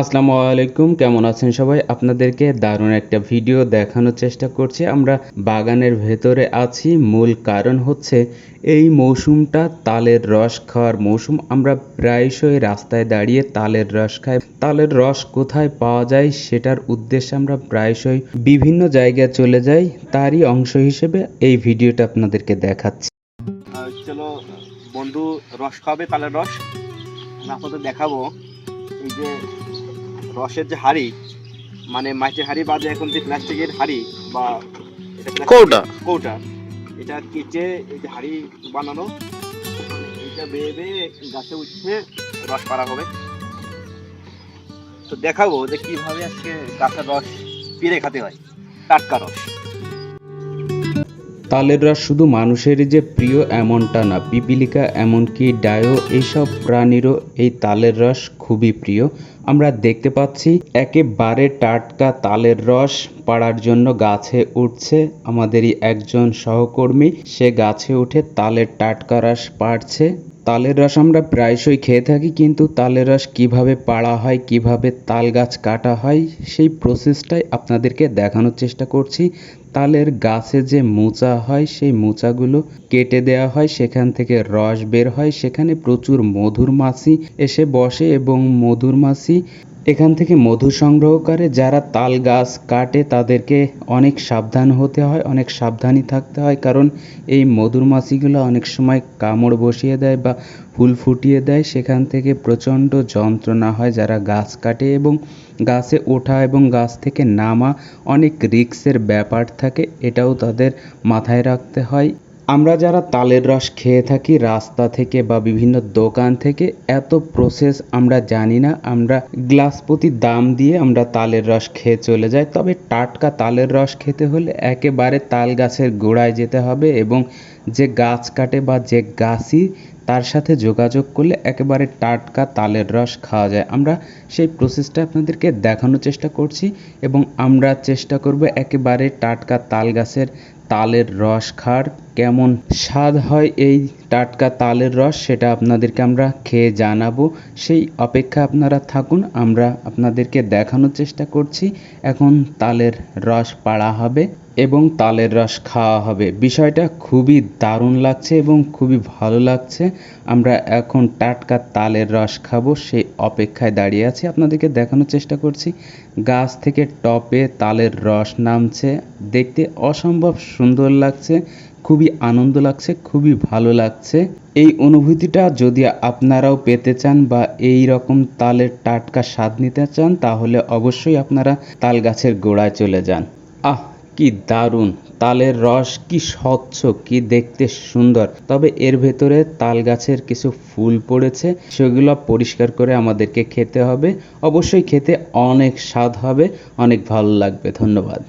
আসসালামু আলাইকুম, কেমন আছেন সবাই? আপনাদেরকে দারুণ একটা ভিডিও দেখানোর চেষ্টা করছি। আমরা বাগানের ভেতরে আছি। মূল কারণ হচ্ছে এই মৌসুমটা তালের রস খাওয়ার মৌসুম। আমরা প্রায়শই রাস্তায় দাঁড়িয়ে তালের রস খাই। তালের রস কোথায় পাওয়া যায় সেটার উদ্দেশ্যে আমরা প্রায়শই বিভিন্ন জায়গায় চলে যাই। তারই অংশ হিসেবে এই ভিডিওটা আপনাদেরকে দেখাচ্ছি। চলো বন্ধু রস খাবে তালের রস। আপনাদের দেখাবো। এই যে রসের যে হাড়ি মানে মাটির হাড়ি বাদে এখন যে প্লাস্টিকের হাড়ি বা কৌটা। কৌটা। এটা কেচে এই যে হাড়ি বানানো এটা বেয়ে বেয়ে গাছে উঠছে রস পারা হবে। তো দেখাবো যে কীভাবে আজকে গাছের রস পেরে খাতে হয় টাটকা রস। তালের রস শুধু মানুষেরই যে প্রিয় এমনটা না পিপিলিকা এমনকি ডায়ো এইসব প্রাণীরও এই তালের রস খুবই প্রিয়। আমরা দেখতে পাচ্ছি একেবারে টাটকা তালের রস পাড়ার জন্য গাছে উঠছে। আমাদেরই একজন সহকর্মী, সে গাছে উঠে তালের টাটকা রস পাড়ছে। তালের রস আমরা প্রায়শই খেয়ে থাকি, কিন্তু তালের রস কীভাবে পাড়া হয়, কীভাবে তাল গাছ কাটা হয়, সেই প্রসেসটাই আপনাদেরকে দেখানোর চেষ্টা করছি। তালের গাছে যে মোচা হয়, সেই মোচাগুলো কেটে দেওয়া হয়। সেখান থেকে রস বের হয়। সেখানে প্রচুর মধুর মাছি এসে বসে এবং মধুর মাছি এখান থেকে মধু সংগ্রহ করে যারা তাল গাছ কাটে তাদেরকে অনেক সাবধান হতে হয়, অনেক সাবধানী থাকতে হয়। কারণ এই মধুর মাছিগুলো অনেক সময় কামড় বসিয়ে দেয় বা ফুল ফুটিয়ে দেয়। সেখান থেকে প্রচণ্ড যন্ত্রণা হয় যারা গাছ কাটে এবং গাছে ওঠা এবং গাছ থেকে নামা অনেক রিস্কের ব্যাপার থাকে। এটাও তাদের মাথায় রাখতে হয়। আমরা যারা তালের রস খেয়ে থাকি, রাস্তা থেকে বা বিভিন্ন দোকান থেকে, এত প্রসেস আমরা জানি না। আমরা গ্লাস প্রতি দাম দিয়ে আমরা তালের রস খেয়ে চলে যাই। তবে টাটকা তালের রস খেতে হলে একেবারে তাল গাছের গোড়ায় যেতে হবে এবং যে গাছ কাটে বা যে গাছই তার সাথে যোগাযোগ করলে একেবারে টাটকা তালের রস খাওয়া যায়। আমরা সেই প্রসেসটা আপনাদেরকে দেখানোর চেষ্টা করছি এবং আমরা চেষ্টা করব একেবারে টাটকা তাল গাছের তালের রস খাওয়ার। কেমন স্বাদ হয় এই টাটকা তালের রস সেটা আপনাদেরকে আমরা খেয়ে জানাব। সেই অপেক্ষা আপনারা থাকুন, আমরা আপনাদেরকে দেখানোর চেষ্টা করছি। এখন তালের রস পাড়া হবে। এবং তালের রস খাওয়া হবে। বিষয়টা খুবই দারুণ লাগছে এবং খুবই ভালো লাগছে। আমরা এখন টাটকা তালের রস খাব সেই অপেক্ষায় দাঁড়িয়ে আছি। আপনাদেরকে দেখানোর চেষ্টা করছি। গাছ থেকে টপে তালের রস নামছে। দেখতে অসম্ভব সুন্দর লাগছে, খুবই আনন্দ লাগছে, খুবই ভালো লাগছে। এই অনুভূতিটা যদি আপনারাও পেতে চান বা এই রকম তালের টাটকা স্বাদ নিতে চান, তাহলে অবশ্যই আপনারা তাল গাছের গোড়ায় চলে যান। আহ! কি দারুণ, তালের রস কি স্বচ্ছ, কি দেখতে সুন্দর। তবে এর ভেতরে তাল গাছের কিছু ফুল পড়েছে, সেগুলো পরিষ্কার করে আমাদেরকে খেতে হবে। অবশ্যই খেতে অনেক স্বাদ হবে, অনেক ভালো লাগবে। ধন্যবাদ।